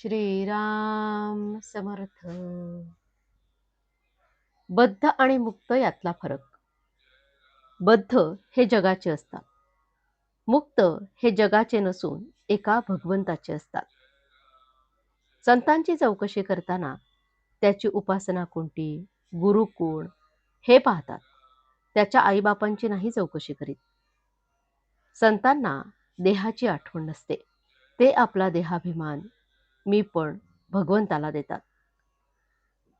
श्रीराम समर्थ. बद्ध आणि मुक्त यातला फरक. बद्ध हे जगाचे असतात. मुक्त हे जगाचे नसून एका भगवंताचे असतात. संतांची चौकशी करताना त्याची उपासना कोणती गुरु कोण हे पाहतात. त्याच्या आईबापांची नाही चौकशी करीत. संतांना देहाची आठवण नसते. ते आपला देहाभिमान मी पण भगवंताला देतात.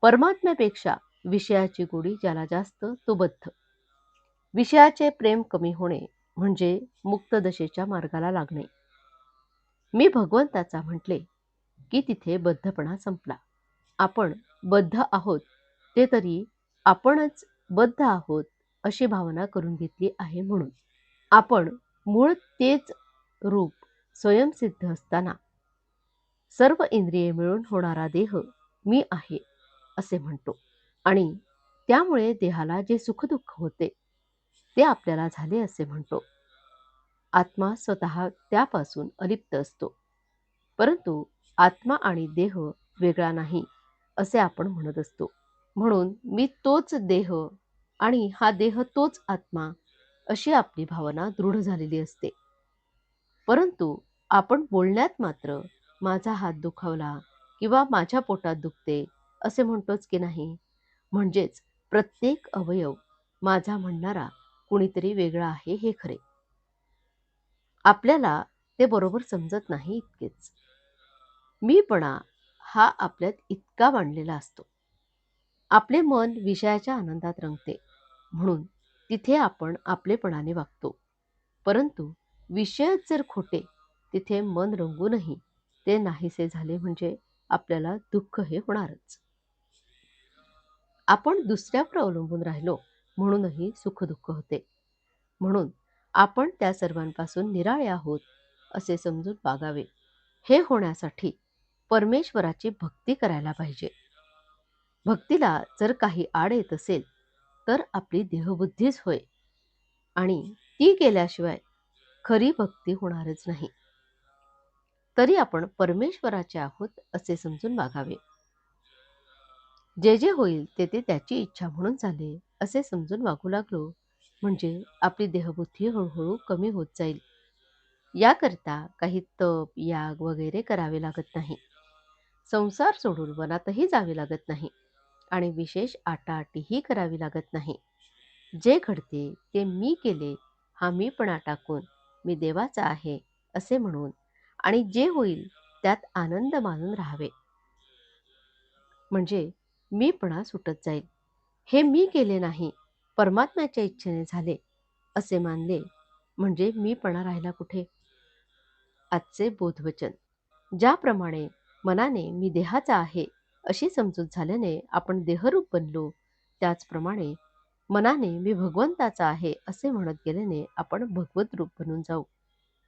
परमात्म्यापेक्षा विषयाची गोडी ज्याला जास्त तो बद्ध. विषयाचे प्रेम कमी होणे म्हणजे मुक्तदशेच्या मार्गाला लागणे. मी भगवंताचा म्हटले की तिथे बद्धपणा संपला. आपण बद्ध आहोत ते तरी आपणच बद्ध आहोत अशी भावना करून घेतली आहे म्हणून. आपण मूळ तेच रूप स्वयंसिद्ध असताना सर्व इंद्रिये मिळून होणारा देह मी आहे असे म्हणतो. आणि त्यामुळे देहाला जे सुखदुःख होते ते आपल्याला झाले असे म्हणतो. आत्मा स्वतः त्यापासून अलिप्त असतो. परंतु आत्मा आणि देह वेगळा नाही असे आपण म्हणत असतो. म्हणून मी तोच देह आणि हा देह तोच आत्मा अशी आपली भावना दृढ झालेली असते. परंतु आपण बोलण्यात मात्र माझा हात दुखावला किंवा माझ्या पोटात दुखते असे म्हणतोच की नाही. म्हणजेच प्रत्येक अवयव माझा म्हणणारा कुणीतरी वेगळा आहे हे खरे. आपल्याला ते बरोबर समजत नाही इतकेच. मीपणा हा आपल्यात इतका मांडलेला असतो. आपले मन विषयाच्या आनंदात रंगते. म्हणून तिथे आपण आपलेपणाने वागतो. परंतु विषयच जर खोटे तिथे मन रंगूनही ते नाहीसे झाले म्हणजे आपल्याला दुःख हे होणारच. आपण दुसऱ्यावर अवलंबून राहिलो म्हणूनही सुखदुःख होते. म्हणून आपण त्या सर्वांपासून निराळे आहोत असे समजून वागावे. हे होण्यासाठी परमेश्वराची भक्ती करायला पाहिजे. भक्तीला जर काही आड येत असेल तर आपली देहबुद्धीच होय आणि ती केल्याशिवाय खरी भक्ती होणारच नाही. तरी आपण परमेश्वराचे आहोत असे समजून वागावे. जे जे होईल ते ते त्याची इच्छा म्हणून झाले असे समजून वागू लागलो म्हणजे आपली देहबुद्धी हळूहळू कमी होत जाईल. याकरता काही तप याग वगैरे करावे लागत नाही. संसार सोडून वनातही जावे लागत नाही आणि विशेष आटाआटीही करावी लागत नाही. जे घडते ते मी केले हा मीपणा टाकून मी देवाचा आहे असे म्हणून आणि जे होईल त्यात आनंद मानून राहावे. म्हणजे मीपणा सुटत जाईल हे मी केले नाही परमात्म्याच्या इच्छेने झाले असे मानले म्हणजे मीपणा राहिला कुठे? आजचे बोधवचन. ज्याप्रमाणे मनाने मी देहाचा आहे अशी समजूत झाल्याने आपण देहरूप बनलो. त्याचप्रमाणे मनाने मी भगवंताचा आहे असे म्हणत गेल्याने आपण भगवत रूप बनून जाऊ.